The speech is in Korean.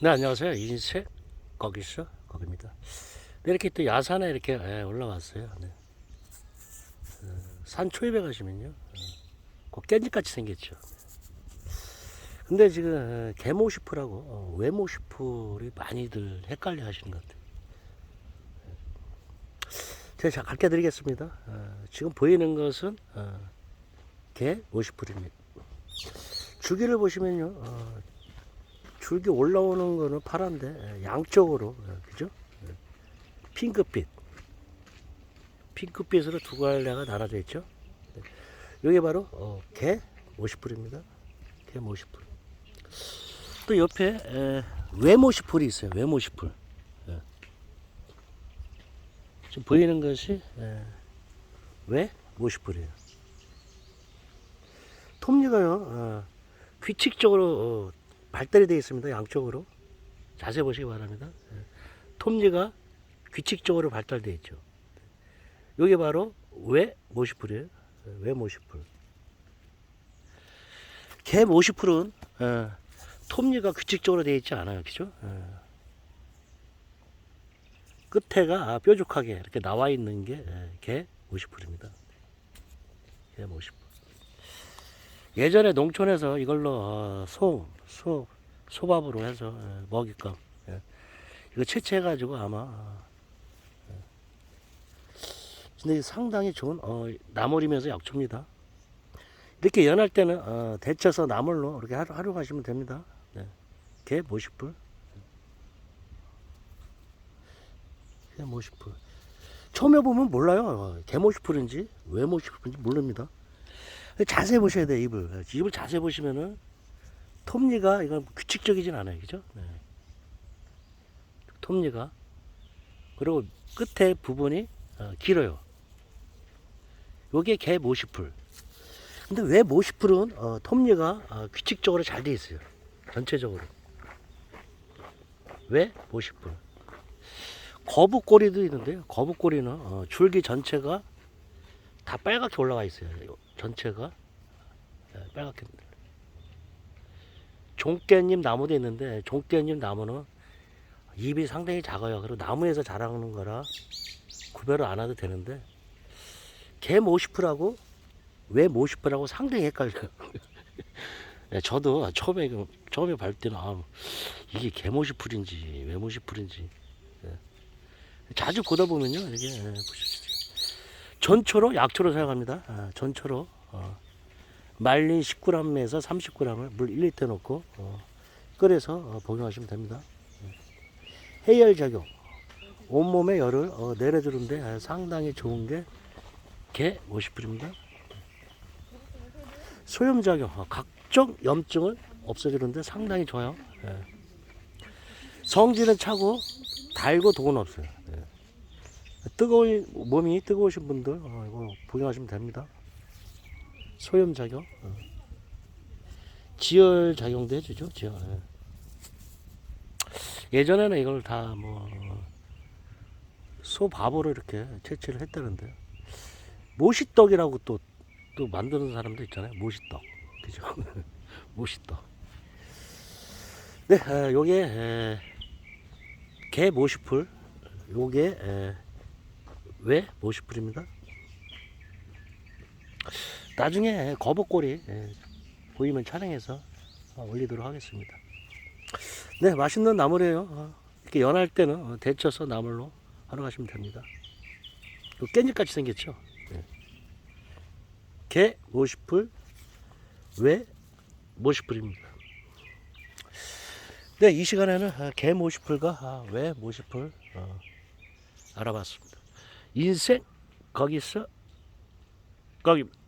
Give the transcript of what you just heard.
네, 안녕하세요. 인쇄 거기서 거기입니다. 네, 이렇게 또 야산에 이렇게 예, 올라왔어요. 네. 어, 산 초입에 가시면요. 어, 그 깻잎같이 생겼죠. 근데 지금 어, 개모시프라고 어, 외모시프를 많이들 헷갈려 하시는 것 같아요. 제가 자 가르쳐 드리겠습니다. 어, 지금 보이는 것은 어, 개모시프입니다. 줄기를 보시면요. 어, 줄기 올라오는 거는 파란데 예, 양쪽으로 예, 그죠? 예. 핑크빛 핑크빛으로 두 갈래가 나눠져 있죠. 네. 이게 바로 어, 개 50불입니다. 개 50불. 또 옆에 에, 외모시풀이 있어요. 외모시풀. 예. 지금 보이는 것이 에, 외모시풀이에요. 톱니가요. 어, 규칙적으로 어, 발달이 되어 있습니다. 양쪽으로. 자세히 보시기 바랍니다. 예. 톱니가 규칙적으로 발달되어 있죠. 이게 바로 왜 모시풀이에요. 예, 왜 모시풀. 개 모시풀은 예, 톱니가 규칙적으로 되어 있지 않아요. 그죠? 예. 끝에가 뾰족하게 이렇게 나와 있는 게 예, 개 모시풀입니다. 개 모시풀. 예전에 농촌에서 이걸로 어, 소, 소, 소밥으로 해서 예, 먹잇감 예. 이거 채취해가지고 아마 어, 예. 근데 상당히 좋은 어, 나물이면서 약초입니다. 이렇게 연할 때는 어, 데쳐서 나물로 이렇게 활- 활용하시면 됩니다. 네. 개 모시풀, 개 모시풀. 처음에 보면 몰라요. 어, 개 모시풀인지 왜 모시풀인지 모릅니다. 자세히 보셔야 돼요, 입을. 입을 자세히 보시면은 톱니가 이건 규칙적이진 않아요. 그죠? 네. 톱니가. 그리고 끝에 부분이 어, 길어요. 요게 개 모시풀. 근데 왜 모시풀은 어, 톱니가 어, 규칙적으로 잘 돼 있어요. 전체적으로. 왜 모시풀? 거북꼬리도 있는데요. 거북꼬리는 어, 줄기 전체가 다 빨갛게 올라가 있어요. 요- 전체가 예, 빨갛게. 종깻잎 나무도 있는데 종깻잎 나무는 잎이 상당히 작아요. 그리고 나무에서 자라는 거라 구별을 안 해도 되는데 개 모시프라고 왜 모시프라고 상당히 헷갈려요. 예, 저도 처음에 그- 처음에 볼 때는 아, 이게 개 모시풀인지 왜 모시풀인지 예. 자주 보다 보면요 이게 예, 보시죠. 전초로 약초로 사용합니다. 아, 전초로 어, 말린 10g에서 30g을 물 1리터 넣고 어, 끓여서 어, 복용하시면 됩니다. 예. 해열 작용, 온몸의 열을 어, 내려주는데 아, 상당히 좋은 게개 50불입니다. 소염 작용, 어, 각종 염증을 없애주는데 상당히 좋아요. 예. 성질은 차고 달고 독은 없어요. 예. 뜨거운 몸이 뜨거우신 분들 어, 이거 복용하시면 됩니다. 소염 작용, 어. 지열 작용도 해주죠. 지열. 예. 예전에는 이걸 다 뭐 소밥으로 이렇게 채취를 했다는데 모시떡이라고 또 또 만드는 사람도 있잖아요. 모시떡, 그죠? 모시떡. 네, 어, 요게 에, 개 모시풀, 요게 에, 왜 모시풀입니다. 나중에 거북꼬리 예, 보이면 촬영해서 어, 올리도록 하겠습니다. 네, 맛있는 나물이에요. 어, 이렇게 연할 때는 어, 데쳐서 나물로 활용하시면 됩니다. 또 깻잎같이 생겼죠. 예. 개 모시풀, 왜 모시풀입니다. 네, 이 시간에는 아, 개 모시풀과 아, 왜 모시풀 어, 알아봤습니다. 인생 거기서 거기